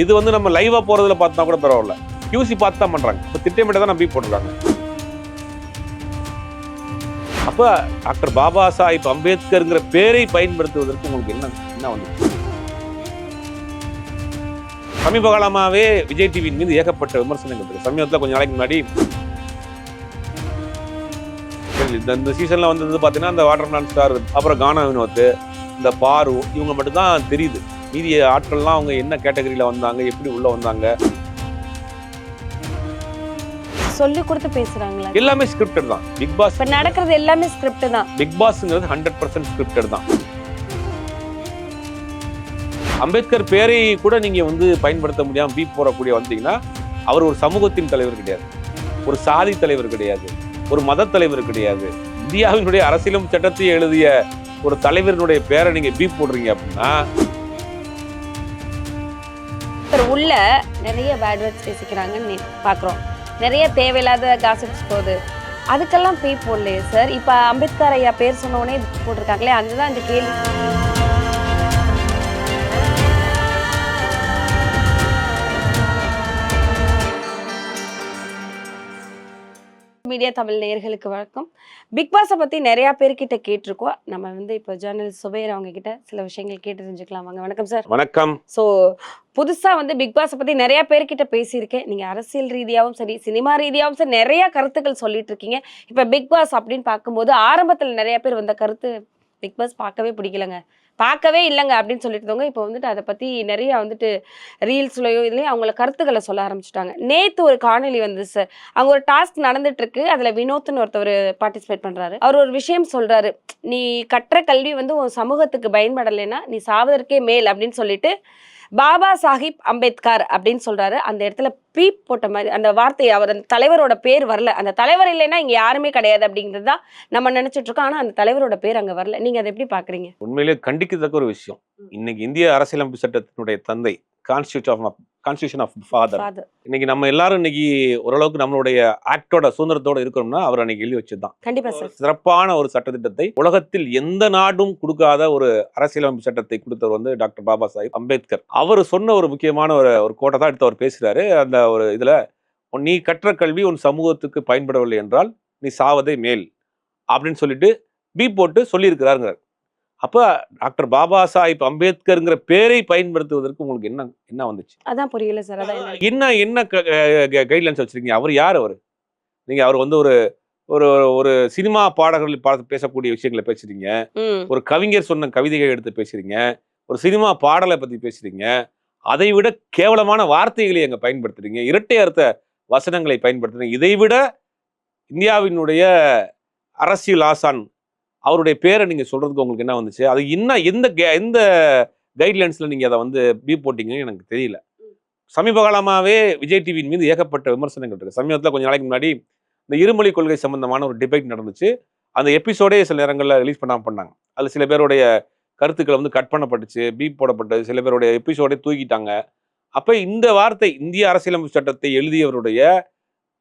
இது வந்து நம்ம லைவாக போறதுல பார்த்தா கூட பரவாயில்ல. யூசி பார்த்து தான் பண்றாங்க. இப்போ திட்டமிட்ட தான் நம்பி போட்டுருக்காங்க. அப்போ டாக்டர் பாபா சாஹிப் அம்பேத்கர்ங்கிற பேரை பயன்படுத்துவதற்கு உங்களுக்கு என்ன என்ன வந்து? சமீப காலமாகவே விஜய் டிவியின் மீது ஏகப்பட்ட விமர்சனங்கள் இருக்கு. சமீபத்தில் கொஞ்சம் நாளைக்கு முன்னாடி இந்த இந்த சீசனில் வந்தது பார்த்தீங்கன்னா இந்த வாட்டர் மேன் ஸ்டார் அப்புறம் கானா வினோத் இந்த பாரு இவங்க மட்டும்தான் தெரியுது. மீதி ஆட்கள்லாம் அவங்க என்ன கேட்டகரியில வந்தாங்க எப்படி உள்ள வந்தாங்க? சொல்லி கொடுத்து பேசுறாங்களா? எல்லாமே ஸ்கிரிப்டட் தான். பிக் பாஸ் இப்ப நடக்கிறது எல்லாமே ஸ்கிரிப்ட் தான். பிக் பாஸ்ங்கிறது ஹண்ட்ரட் பர்சன்ட் ஸ்கிரிப்டட் தான். அம்பேத்கர் பேரை கூட நீங்க வந்து பயன்படுத்த முடியாம பீப் போடக்கூடிய வந்தீங்கன்னா அவர் ஒரு சமூகத்தின் தலைவர் கிடையாது. ஒரு சாதி தலைவர் கிடையாது. ஒரு மத தலைவர் கிடையாது. இந்தியாவினுடைய அரசியலும் சட்டத்தை எழுதிய ஒரு தலைவரினுடைய பேரை நீங்க பீப் போடுறீங்க அப்படின்னா சார் உள்ள நிறைய பேட் வேர்ட்ஸ் பேசிக்கிறாங்கன்னு பார்க்குறோம். நிறைய தேவையில்லாத காசிப்ஸ் போகுது. அதுக்கெல்லாம் பே போடலையே சார் இப்போ அம்பேத்கர் ஐயா பேர் சொன்னோடனே போட்டிருக்காங்களே அதுதான் இந்த கேள்வி. மீடியா தமிழ் நேயர்களுக்கு வணக்கம். பிக் பாஸை பற்றி நிறையா பேர்கிட்ட கேட்டிருக்கோம். நம்ம வந்து இப்போ ஜேர்னலிஸ்ட் சுபேர் அவங்க கிட்ட சில விஷயங்கள் கேட்டு தெரிஞ்சுக்கலாம். வாங்க வணக்கம் சார் வணக்கம். ஸோ புதுசாக வந்து பிக் பாஸை பற்றி நிறைய பேர்கிட்ட பேசியிருக்கேன். நீங்கள் அரசியல் ரீதியாகவும் சரி சினிமா ரீதியாகவும் சரி நிறைய கருத்துக்கள் சொல்லிட்டு இருக்கீங்க இப்போ பிக் பாஸ் அப்படின்னு பார்க்கும்போது ஆரம்பத்தில் நிறைய பேர் வந்த கருத்து பிக் பாஸ் பார்க்கவே பிடிக்கலங்க. பார்க்கவே இல்லைங்க அப்படின்னு சொல்லிட்டு இருந்தவங்க இப்போ வந்துட்டு அதை பற்றி நிறைய வந்துட்டு ரீல்ஸ்லையோ இதுலேயும் அவங்கள கருத்துக்களை சொல்ல ஆரம்பிச்சிட்டாங்க. நேற்று ஒரு காணொலி வந்து சார். அங்கே ஒரு டாஸ்க் நடந்துட்டுருக்கு. அதில் வினோத்னு ஒருத்தவர் பார்ட்டிசிபேட் பண்ணுறாரு அவர் ஒரு விஷயம் சொல்கிறாரு நீ கற்ற கல்வி வந்து உன் சமூகத்துக்கு பயன்படலைன்னா நீ சாவதற்கே மேல் அப்படின்னு சொல்லிட்டு பாபா சாஹிப் அம்பேத்கர் அப்படின்னு சொல்கிறாரு அந்த இடத்துல பீப் போட்ட மாதிரி அந்த வார்த்தை அவர் அந்த தலைவரோட பேர் வரல. அந்த தலைவர் இல்லைன்னா இங்க யாருமே கிடையாது அப்படிங்கிறது தான் நம்ம நினைச்சிட்டு இருக்கோம். ஆனா அந்த தலைவரோட பேர் அங்க வரல. நீங்க அதை எப்படி பாக்குறீங்க? உண்மையிலே கண்டிக்கத்தக்க ஒரு விஷயம். இன்னைக்கு இந்திய அரசியலமைப்பு சட்டத்தினுடைய தந்தை constitution of constitution of father. இன்னைக்கு நம்ம எல்லாரும் இன்னைக்கு ஓரளவுக்கு நம்மளுடைய ஆக்டோட சுதந்திரத்தோட இருக்கிறோம்னா அவர் அன்னைக்கு எழுதி வச்சதுதான் கண்டிப்பா சார் சிறப்பான ஒரு சட்டத்திட்டத்தை உலகத்தில் எந்த நாடும் கொடுக்காத ஒரு அரசியலமைப்பு சட்டத்தை கொடுத்தவர் வந்து டாக்டர் பாபா சாஹிப் அம்பேத்கர். அவர் சொன்ன ஒரு முக்கியமான ஒரு ஒரு கோட்டை தான் எடுத்து அவர் பேசுறாரு. அந்த ஒரு இதுல நீ கற்ற கல்வி உன் சமூகத்துக்கு பயன்படவில்லை என்றால் நீ சாவதே மேல் அப்படின்னு சொல்லிட்டு பீ போட்டு சொல்லியிருக்கிறாருங்கிறார். அப்ப டாக்டர் பாபா சாஹிப் அம்பேத்கர்ங்கிற பேரை பயன்படுத்துவதற்கு உங்களுக்கு என்ன என்ன வந்துச்சு? அதான் புரியல சார் அதான் என்ன- என்ன கைட்லைன்ஸ் வச்சிருக்கீங்க? அவர் யார் அவர்? நீங்க அவர் வந்து ஒரு ஒரு ஒரு சினிமா பாடகர்கள் பார்த்து பேசக்கூடிய விஷயங்களை பேசுறீங்க. ஒரு கவிஞர் சொன்ன கவிதைகள் எடுத்து பேசுறீங்க. ஒரு சினிமா பாடலை பத்தி பேசுறீங்க. அதை விட கேவலமான வார்த்தைகளை அங்கே பயன்படுத்துறீங்க. இரட்டை அர்த்த வசனங்களை பயன்படுத்துறீங்க. இதை விட இந்தியாவினுடைய அரசியல் ஆசான் அவருடைய பேரை நீங்கள் சொல்கிறதுக்கு உங்களுக்கு என்ன வந்துச்சு? அது இன்னும் எந்த கே எந்த கைட்லைன்ஸில் நீங்கள் அதை வந்து பீ போட்டிங்கன்னு எனக்கு தெரியல. சமீப காலமாகவே விஜய் டிவியின் மீது ஏகப்பட்ட விமர்சனங்கள் இருக்குது சமீபத்தில் கொஞ்சம் நாளைக்கு முன்னாடி இந்த இருமொழி கொள்கை சம்பந்தமான ஒரு டிபேட் நடந்துச்சு. அந்த எபிசோடே சில நேரங்களில் ரிலீஸ் பண்ணாமல் பண்ணாங்க அதில் சில பேருடைய கருத்துக்களை வந்து கட் பண்ணப்பட்டுச்சு பீப் போடப்பட்டது. சில பேருடைய எபிசோடே தூக்கிட்டாங்க. அப்ப இந்த வார்த்தை இந்திய அரசியலமைப்பு சட்டத்தை எழுதியவருடைய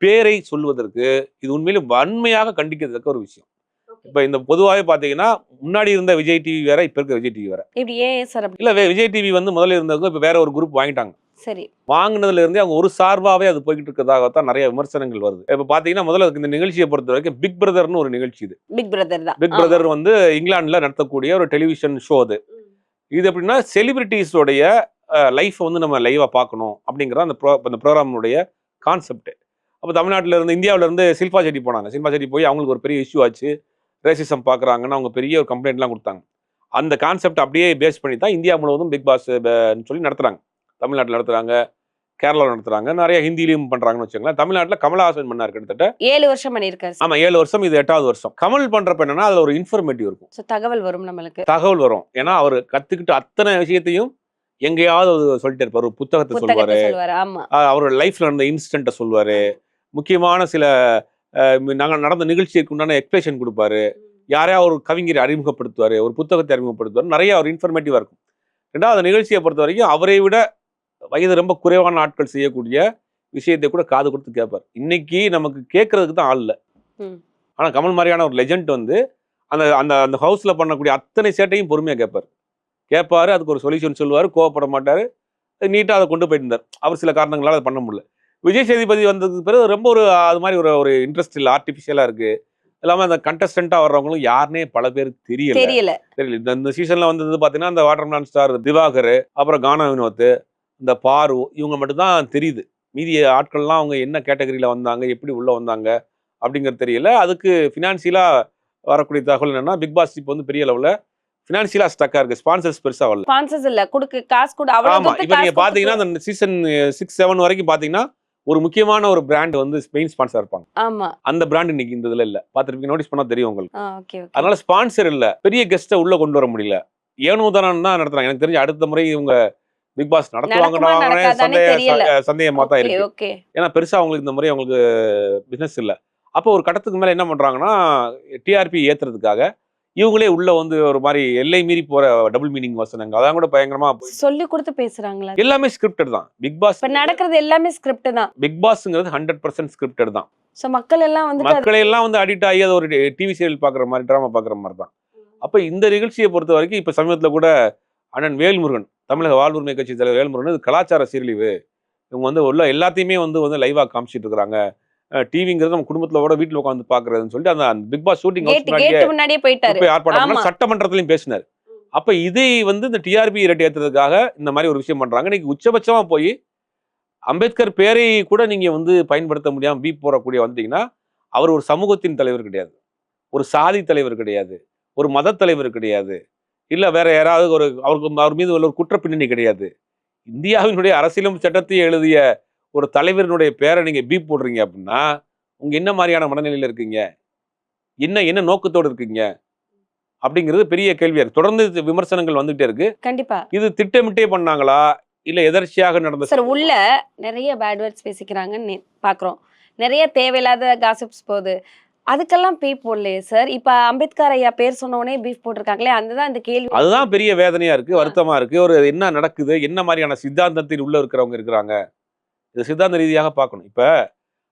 பேரை சொல்வதற்கு இது உண்மையிலும் வன்மையாக கண்டிக்கத்தக்க ஒரு விஷயம். இப்ப இந்த பொதுவாகவே பாத்தீங்கன்னா முன்னாடி இருந்த விஜய் டிவி வேற இப்ப இருக்க விஜய் டிவி வேற. இப்படி ஏன் சார் அப்படி இல்ல விஜய் டிவி வந்து முதல்ல இருந்தவங்க இப்ப வேற ஒரு குரூப் வாங்கிட்டாங்க. சரி. வாங்கினதுல இருந்தே அவங்க ஒரு சார்பாவே அது போய்கிட்டு இருக்கிறதாகத்தான் நிறைய விமர்சனங்கள் வருது. இப்ப பாத்தீங்கன்னா முதல்ல இந்த நிகழ்ச்சியை பொறுத்த வரைக்கும் பிக் பிரதர்னு ஒரு நிகழ்ச்சி இது. பிக் பிரதர் தான். பிக் பிரதர் வந்து இங்கிலாந்துல நடத்தக்கூடிய ஒரு டெலிவிஷன் ஷோ அது. இது எப்படின்னா செலிபிரிட்டிஸோடைய லைஃப் வந்து நம்ம லைவா பார்க்கணும் அப்படிங்கிற அந்த ப்ரோ அந்த ப்ரோக்ராமுடைய கான்செப்ட் அப்போ தமிழ்நாட்டில் இருந்து இந்தியாவுல இருந்து சில்பா செட்டி போனாங்க. சில்பா செட்டி போய் அவங்களுக்கு ஒரு பெரிய இஷ்யூ ஆச்சு. ரேசிசம் பார்க்குறாங்கன்னு அவங்க பெரிய ஒரு கம்ப்ளைண்ட்லாம் கொடுத்தாங்க. அந்த கான்செப்ட் அப்படியே பேஸ் பண்ணி தான் இந்தியா முழுவதும் பிக் பாஸ் சொல்லி நடத்துறாங்க. தமிழ்நாட்டில் நடத்துறாங்க கேரளாவில் நடத்துறாங்க நிறைய ஹிந்திலையும் பண்றாங்கன்னு வச்சுக்கோங்களேன். தமிழ்நாட்டில் கமலஹாசன் பண்ணார் கிட்டத்தட்ட ஏழு வருஷம் பண்ணியிருக்காரு ஆமா ஏழு வருஷம் இது எட்டாவது வருஷம். கமல் பண்றப்ப என்னன்னா அதுல ஒரு இன்ஃபர்மேட்டிவ் இருக்கும். தகவல் வரும் நம்மளுக்கு. தகவல் வரும். ஏன்னா அவர் கத்துக்கிட்ட அத்தனை விஷயத்தையும் எங்கேயாவது சொல்லிட்டு இருப்பாரு புத்தகத்தை சொல்லுவாரு. அவரோட லைஃப்ல நடந்த இன்சிடென்ட்டை சொல்லுவாரு. முக்கியமான சில நாங்கள் நடந்த நிகழ்ச்சிக்கு உண்டான எக்ஸ்பிளேஷன் கொடுப்பாரு. யாரையா ஒரு கவிஞரை அறிமுகப்படுத்துவாரு ஒரு புத்தகத்தை அறிமுகப்படுத்துவார். நிறைய ஒரு இன்ஃபர்மேட்டிவா இருக்கும். ரெண்டாவது நிகழ்ச்சியை பொறுத்த வரைக்கும் அவரை விட வயது ரொம்ப குறைவான ஆட்கள் செய்யக்கூடிய விஷயத்தை கூட காது கொடுத்து கேட்பார் இன்னைக்கு நமக்கு கேட்கறதுக்கு தான் ஆள் இல்லை. ம். ஆனா கமல் மாதிரியான ஒரு லெஜண்ட் வந்து அந்த அந்த அந்த ஹவுஸ்ல பண்ணக்கூடிய அத்தனை சேட்டையும் பொறுமையா கேட்பார் கேட்பாரு அதுக்கு ஒரு சொல்யூஷன் சொல்லுவார் கோவப்பட மாட்டாரு. நீட்டாக அதை கொண்டு போயிட்டு இருந்தார் அவர் சில காரணங்களால அதை பண்ண முடியல. விஜய் சேதுபதி வந்ததுக்கு பிறகு ரொம்ப ஒரு அது மாதிரி ஒரு ஒரு இன்ட்ரெஸ்ட் இல்லை ஆர்டிஃபிஷியலாக இருக்கு. இல்லாமல் அந்த கண்டஸ்டண்ட்டாக வர்றவங்களும் யாருனே பல பேருக்கு தெரியல. தெரியல. தெரியல. இந்த சீசன்ல வந்தது பார்த்தீங்கன்னா இந்த வாட்டர்மேன் ஸ்டார் திவாகர் அப்புறம் கானா வினோத் இந்த பாரு இவங்க மட்டும்தான் தெரியுது. மீதி ஆட்கள்லாம் அவங்க என்ன கேட்டகரியில் வந்தாங்க எப்படி உள்ள வந்தாங்க அப்படிங்கிறது தெரியல. அதுக்கு ஃபினான்சியலாக வரக்கூடிய தகவல் என்னன்னா பிக் பாஸ் இப்போ வந்து பெரிய லெவலில் ஃபினான்சியலாக ஸ்டக்காக இருக்கு. ஸ்பான்சர்ஸ் பெருசாக வரல. ஸ்பான்சர்ஸ் இல்ல. குடுக்கு காசு கூட. ஆமா. இப்போ நீங்க பாத்தீங்கன்னா அந்த சீசன் சிக்ஸ் செவன் வரைக்கும் பாத்தீங்கன்னா ஒரு முக்கியமான ஒரு பிராண்ட் வந்து மெயின் ஸ்பான்சர் இருப்பாங்க. ஆமா. அந்த பிராண்ட் இன்னைக்கு இந்த இதுல இல்ல. பாத்துருப்பீங்க? நோட்டீஸ் பண்ணா தெரியும் உங்களுக்கு. அதனால ஸ்பான்சர் இல்ல. பெரிய கெஸ்ட்டை உள்ள கொண்டு வர முடியல. ஏனோ தான் நடத்துறாங்க. எனக்கு தெரிஞ்சு அடுத்த முறை இவங்க பிக் பாஸ் நடத்துவாங்கன்னு. சந்தேக சந்தேகமா தான் இருக்கு. ஏன்னா பெருசா அவங்களுக்கு இந்த முறை அவங்களுக்கு பிசினஸ் இல்ல. அப்போ ஒரு கட்டத்துக்கு மேல என்ன பண்றாங்கன்னா டிஆர்பி ஏத்துறதுக்காக இவங்களே உள்ள வந்து ஒரு மாதிரி எல்லை மீறி போற டபுள் மீனிங் வசனங்க அதான் கூட பயங்கரமா சொல்லி கொடுத்து பேசுறாங்களா? எல்லாமே ஸ்கிரிப்டட் தான். பிக் பாஸ் நடக்கிறது எல்லாமே ஸ்கிரிப்ட் தான். பிக் பாஸ்ங்கிறது ஹண்ட்ரட் பர்சன்ட் ஸ்கிரிப்டட் தான். சோ மக்கள் எல்லாம் அது- மக்களை எல்லாம் வந்து அடிக்ட் ஆகி அது ஒரு டிவி சீரியல் பாக்குற மாதிரி ட்ராமா பாக்குற மாதிரி தான். அப்ப இந்த நிகழ்ச்சியை பொறுத்த வரைக்கும் இப்ப சமீபத்துல கூட அண்ணன் வேல்முருகன் தமிழக வாழ்வுரிமை கட்சி தலைவர் வேல்முருகன் இது கலாச்சார சீரழிவு. இவங்க வந்து உள்ள எல்லாத்தையுமே வந்து வந்து லைவா காமிச்சிட்டு இருக்காங்க டிவிங்கிறது நம்ம குடும்பத்துல கூட வீட்டுல உட்காந்து பாக்குறதுன்னு சொல்லிட்டு அந்த பிக் பாஸ் ஷூட்டிங் முன்னாடியே போயிட்டாரு. போய் ஆர்ப்பாட்டம். சட்டமன்றத்திலையும் பேசினார். அப்ப இதை வந்து இந்த டிஆர்பி ரேட் ஏத்துறதுக்காக இந்த மாதிரி ஒரு விஷயம் பண்றாங்க. இன்னைக்கு உச்சபட்சமா போய் அம்பேத்கர் பேரை கூட நீங்க வந்து பயன்படுத்த முடியாம பீப் போடக்கூடிய வந்தீங்கன்னா அவர் ஒரு சமூகத்தின் தலைவர் கிடையாது. ஒரு சாதி தலைவர் கிடையாது. ஒரு மத தலைவர் கிடையாது. இல்ல வேற யாராவது ஒரு அவருக்கு அவர் மீது உள்ள ஒரு குற்ற பின்னணி கிடையாது. இந்தியாவினுடைய அரசியலும் சட்டத்தை எழுதிய ஒரு தலைவரினுடைய பேரை நீங்க பீப் போடுறீங்க அப்படின்னா உங்க என்ன மாதிரியான மனநிலையில இருக்கீங்க? என்ன என்ன நோக்கத்தோடு இருக்கீங்க? அப்படிங்கிறது பெரிய கேள்வியா இருக்கு. தொடர்ந்து விமர்சனங்கள் வந்துகிட்டே இருக்கு. கண்டிப்பா. இது திட்டமிட்டே பண்ணாங்களா? இல்ல எதர்ச்சியாக நடந்த சார் உள்ள நிறைய பேட் வேர்ட்ஸ் பேசிக்கிறாங்கன்னு பாக்குறோம். நிறைய தேவையில்லாத காசிப்ஸ் போகுது. அதுக்கெல்லாம் பீ போடலையே சார் இப்ப அம்பேத்கர் ஐயா பேர் சொன்ன உடனே பீஃப் போட்டிருக்காங்களே அதுதான் இந்த கேள்வி. அதுதான் பெரிய வேதனையா இருக்கு வருத்தமா இருக்கு. ஒரு என்ன நடக்குது என்ன மாதிரியான சித்தாந்தத்தில் உள்ள இருக்கிறவங்க இருக்கிறாங்க இது சித்தாந்த ரீதியாக பார்க்கணும். இப்ப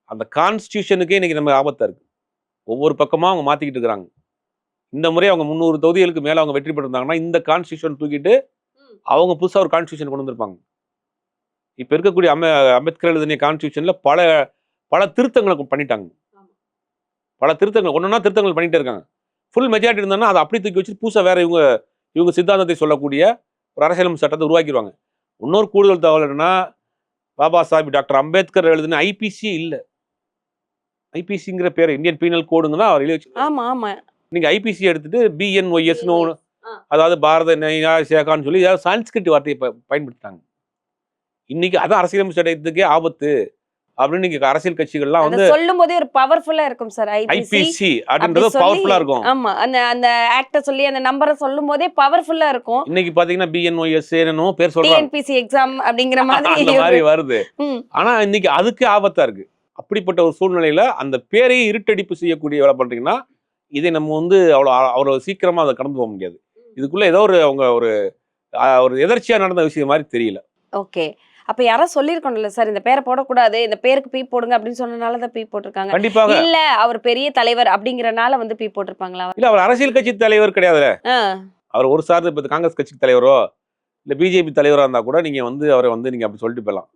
அந்த கான்ஸ்டியூஷனுக்கே இன்னைக்கு நம்ம ஆபத்தா இருக்கு. ஒவ்வொரு பக்கமா அவங்க மாத்திக்கிட்டு இருக்கிறாங்க. இந்த முறை அவங்க முந்நூறு தொகுதிகளுக்கு மேல அவங்க வெற்றி பெற்றிருந்தாங்கன்னா இந்த கான்ஸ்டியூஷன் தூக்கிட்டு அவங்க புதுசா ஒரு கான்ஸ்டியூஷன் கொண்டு வந்திருப்பாங்க. இப்ப இருக்கக்கூடிய அம்பே அம்பேத்கர் எழுதிய கான்ஸ்டியூஷன்ல பல பல திருத்தங்களை பண்ணிட்டாங்க. பல திருத்தங்கள் ஒன்னொன்னா திருத்தங்கள் பண்ணிட்டே இருக்காங்க. ஃபுல் மெஜாரிட்டி இருந்தாங்கன்னா அதை அப்படி தூக்கி வச்சு புதுசா வேற இவங்க இவங்க சித்தாந்தத்தை சொல்லக்கூடிய ஒரு அரசியலமைப்பு சட்டத்தை உருவாக்கிடுவாங்க இன்னொரு கூடுதல் தகவல் என்னன்னா பாபா சாஹிப் டாக்டர் அம்பேத்கர் எழுதின ஐபிசி இல்ல. ஐபிசிங்கிற பேர் இந்தியன் பீனல் கோடுங்க தான் அவர் எழுதி வச்சு ஆமா ஆமா. நீங்க ஐபிசி எடுத்துட்டு பிஎன்ஒய்எஸ்னு ஆ. அதாவது பாரத சேகான்னு சொல்லி ஏதாவது சான்ஸ்கிரிட் வார்த்தையை ப- பயன்படுத்திட்டாங்க. இன்னைக்கு அதான் அரசியலமைப்பு சட்டத்துக்கே ஆபத்து. அப்படின்னு நீங்க அரசியல் கட்சிகள்லாம் வந்து சொல்லும் போதே ஒரு பவர்ஃபுல்லா இருக்கும் சார் ஐபிசி அப்படின்றது பவர்ஃபுல்லா இருக்கும். ஆமா அந்த அந்த ஆக்ட சொல்லி அந்த நம்பரை சொல்லும் போதே பவர்ஃபுல்லா இருக்கும். இன்னைக்கு பாத்தீங்கன்னா பிஎன்ஒய்எஸ் என்னமோ பேர் சொல்றாங்க. டிஎன்பிசி எக்ஸாம் அப்படிங்கிற அந்த மாதிரி வருது. ஆனா இன்னைக்கு அதுக்கு ஆபத்தா இருக்கு. அப்படிப்பட்ட ஒரு சூழ்நிலையில அந்த பேரையே இருட்டடிப்பு செய்யக்கூடிய வேலை பண்றீங்கன்னா இதை நம்ம வந்து அவ்வளோ அவ்வளோ சீக்கிரமா அதை கடந்து போக முடியாது. இதுக்குள்ள ஏதோ ஒரு அவங்க ஒரு ஒரு எதர்ச்சியா நடந்த விஷயம் மாதிரி தெரியல. ஓகே அப்ப யாரோ சொல்லிருக்கணும்ல சார் இந்த பேரை போடக்கூடாது இந்த பேருக்கு பீ போடுங்க அப்படின்னு சொன்னனால தான் பீ போட்டிருக்காங்க. கண்டிப்பாக. இல்ல அவர் பெரிய தலைவர் அப்படிங்கறனால வந்து பீ போட்டிருப்பாங்களா? இல்ல அவர் அரசியல் கட்சி தலைவர் கிடையாது ஆ, அவர் ஒரு சார்ந்து இப்ப காங்கிரஸ் கட்சி தலைவரோ இல்ல பிஜேபி தலைவரா இருந்தா கூட நீங்க வந்து அவரை வந்து நீங்க அப்படி சொல்லிட்டு போயிடலாம்.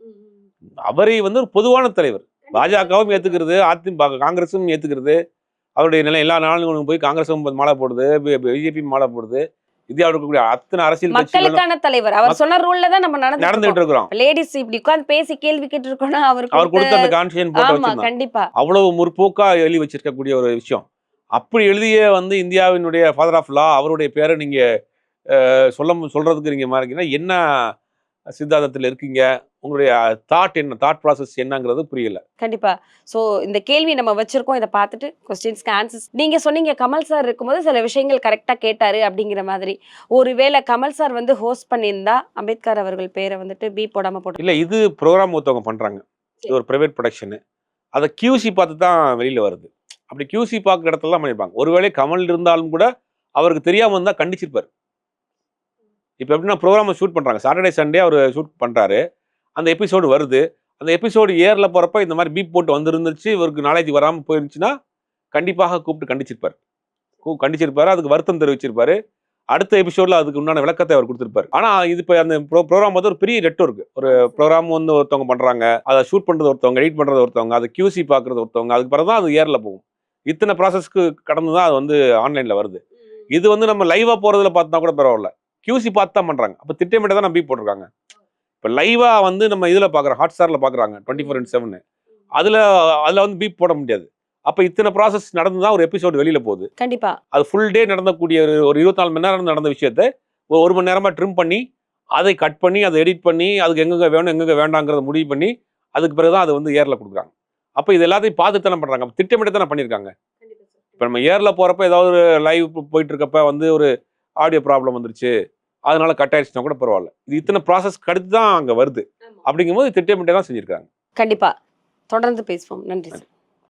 அவரை வந்து ஒரு பொதுவான தலைவர். பாஜகவும் ஏத்துக்கிறது அதிமுக காங்கிரஸும் ஏத்துக்கிறது. அவருடைய நிலை எல்லா நாளும் போய் காங்கிரஸும் மாலை போடுது பிஜேபி மாலை போடுது. இந்தியாவில் இருக்கக்கூடிய அத்தனை அரசியல் மக்களுக்கான தலைவர். அவர் சொன்ன ரூல்ல தான் நம்ம நடந்துகிட்டு நடந்துட்டு இருக்கிறோம் லேடிஸ் இப்படி உட்கார்ந்து பேசி கேள்வி கேட்டு இருக்கோம்னா அவர் அவர் கொடுத்த அந்த கான்ஸ்டியூஷன் போட்டு கண்டிப்பா. அவ்வளவு முற்போக்கா எழுதி வச்சிருக்கக்கூடிய ஒரு விஷயம். அப்படி எழுதிய வந்து இந்தியாவினுடைய ஃபாதர் ஆஃப் லா அவருடைய பேரை நீங்க சொல்ல சொல்றதுக்கு நீங்க மாறிங்கன்னா என்ன சித்தாந்தத்தில் இருக்கீங்க. உங்களுடைய தாட் என்ன தாட் ப்ராசஸ் என்னங்கிறது புரியல. கண்டிப்பா. சோ இந்த கேள்வி நம்ம வச்சிருக்கோம். இதை பார்த்துட்டு கொஸ்டின்ஸ்க்கு ஆன்சர்ஸ் நீங்க சொன்னீங்க கமல் சார் இருக்கும்போது சில விஷயங்கள் கரெக்டா கேட்டாரு அப்படிங்கிற மாதிரி. ஒருவேளை கமல் சார் வந்து ஹோஸ்ட் பண்ணியிருந்தா அம்பேத்கர் அவர்கள் பேரை வந்துட்டு பி போடாம போட்டு இல்ல இது ப்ரோக்ராம் ஒருத்தவங்க பண்றாங்க. இது ஒரு பிரைவேட் ப்ரொடக்ஷனு அதை கியூசி பார்த்து தான் வெளியில வருது. அப்படி கியூசி பார்க்குற இடத்துல தான் பண்ணியிருப்பாங்க. ஒருவேளை கமல் இருந்தாலும் கூட அவருக்கு தெரியாம இருந்தா கண்டிச்சிருப்பாரு. இப்போ எப்படின்னா ப்ரோக்ராமை ஷூட் பண்றாங்க. சாட்டர்டே சண்டே அவர் ஷூட் பண்றாரு. அந்த எபிசோடு வருது. அந்த எபிசோடு ஏர்ல போறப்ப இந்த மாதிரி பீப் போட்டு வந்துருந்துச்சு இவருக்கு நாலேஜ் வராம போயிருந்துச்சுன்னா கண்டிப்பாக கூப்பிட்டு கண்டிச்சிருப்பாரு. கூ- கண்டிச்சிருப்பாரு. அதுக்கு வருத்தம் தெரிவிச்சிருப்பாரு. அடுத்த எபிசோட்ல அதுக்கு உண்டான விளக்கத்தை அவர் கொடுத்திருப்பாரு. ஆனா இது இப்போ அந்த ப்ரோக்ராம் வந்து ஒரு பெரிய நெட்வொர்க் ஒரு ப்ரோக்ராம் வந்து ஒருத்தவங்க பண்றாங்க. அதை ஷூட் பண்றது ஒருத்தவங்க எடிட் பண்றது ஒருத்தவங்க அதை QC பாக்குறது ஒருத்தவங்க அதுக்கு பிறகு தான் அது ஏர்ல போகும். இத்தனை ப்ராசஸ்க்கு கடந்து தான் அது வந்து ஆன்லைன்ல வருது. இது வந்து நம்ம லைவா போறதுல பார்த்தா கூட பரவாயில்ல. QC பார்த்து தான் பண்றாங்க. அப்ப திட்டமிட்ட தான் நம்பி போட்டிருக்காங்க. இப்போ லைவா வந்து நம்ம இதுல பாக்குறோம் ஹாட் ஸ்டார்ல பாக்குறாங்க டுவெண்ட்டி ஃபோர் இன்ட் செவன் அதுல அதுல வந்து பீப் போட முடியாது. அப்ப இத்தனை ப்ராசஸ் நடந்து தான் ஒரு எபிசோடு வெளியில போகுது. கண்டிப்பா. அது ஃபுல் டே நடந்தக்கூடிய ஒரு ஒரு இருபத்தி நாலு மணி நேரம் நடந்த விஷயத்த ஒரு ஒரு மணி நேரமா ட்ரிம் பண்ணி அதை கட் பண்ணி அதை எடிட் பண்ணி அதுக்கு எங்கெங்க வேணும் எங்கெங்க வேண்டாங்கிறத முடிவு பண்ணி அதுக்கு பிறகு தான் அது வந்து ஏர்ல கொடுக்குறாங்க. அப்போ இது எல்லாத்தையும் பார்த்து தானே பண்றாங்க. அப்ப திட்டமிட்டு தானே பண்ணியிருக்காங்க. இப்போ நம்ம ஏர்ல போறப்ப ஏதாவது ஒரு லைவ் போயிட்டு இருக்கப்ப வந்து ஒரு ஆடியோ ப்ராப்ளம் வந்துருச்சு. அதனால கட் ஆயிடுச்சுன்னா கூட பரவாயில்ல. இது இத்தனை ப்ராசஸ் கடுத்து தான் அங்க வருது. அப்படிங்கும்போது திட்டமிட்டே தான் செஞ்சிருக்காங்க. கண்டிப்பா. தொடர்ந்து பேசுவோம். நன்றி. சார்.